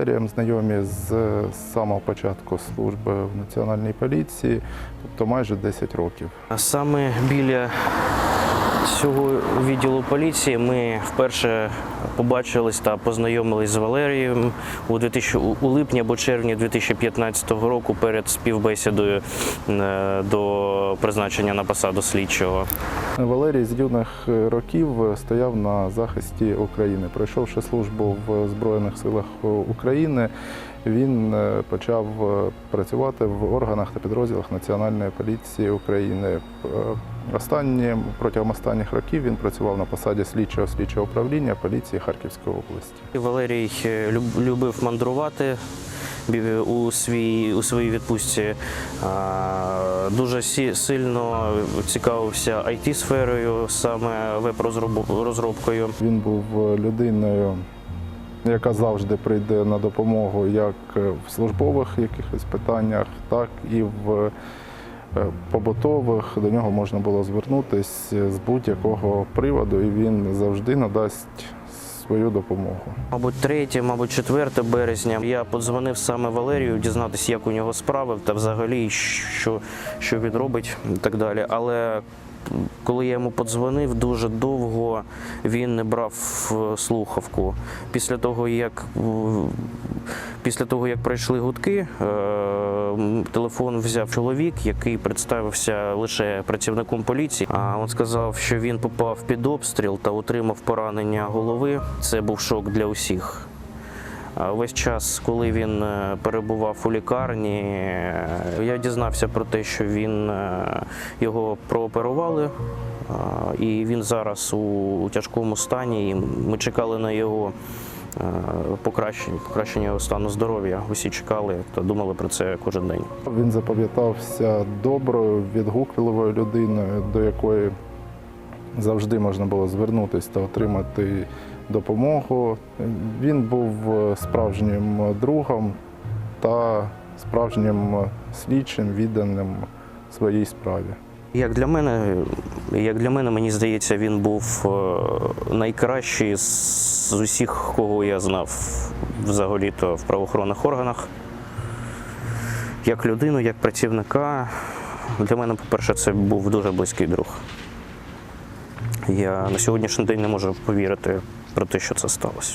Валерієм знайомі з самого початку служби в національній поліції, тобто майже 10 років. А Саме біля цього відділу поліції ми вперше побачились та познайомились з Валерієм у 2000, у- липні або червні 2015 року перед співбесідою е, до призначення на посаду слідчого. Валерій з юних років стояв на захисті України. Пройшовши службу в Збройних силах України, він е, почав е, працювати в органах та підрозділах Національної поліції України. Е, Останні, протягом останніх років він працював на посаді слідчого слідчого управління поліції Харківської області. Валерій любив мандрувати у свій у своїй відпустці. А, Дуже сі- сильно цікавився it сферою саме веб-розробкою. Він був людиною, яка завжди прийде на допомогу як в службових якихось питаннях, так і в е, побутових. До нього можна було звернутися з будь-якого приводу, і він завжди надасть свою допомогу. Мабуть, 3, мабуть, 4 березня я подзвонив саме Валерію, дізнатися, як у нього справи та взагалі, що, що він робить і так далі. Але коли я йому подзвонив, дуже довго він не брав е, слухавку. Після того, як е, після того, як пройшли гудки, е, телефон взяв чоловік, який представився лише працівником поліції. А він сказав, що він попав під обстріл та отримав поранення голови. Це був шок для усіх. Весь час, коли він е, перебував у лікарні, е, я дізнався про те, що він е, його прооперували, і він зараз у, тяжкому стані. І ми чекали на його покращення, покращення його стану здоров'я. Усі чекали та думали про це кожен день. Він запам'ятався доброю, відгукливою людиною, до якої завжди можна було звернутися та отримати допомогу. Він був справжнім другом та справжнім слідчим, відданим своїй справі. Як для мене, як для мене, мені здається, він був е, найкращий з з усіх, кого я знав взагалі-то в правоохоронних органах. Як людину, як працівника. Для мене, по-перше, це був дуже близький друг. Я на сьогоднішній день не можу повірити про те, що це сталося.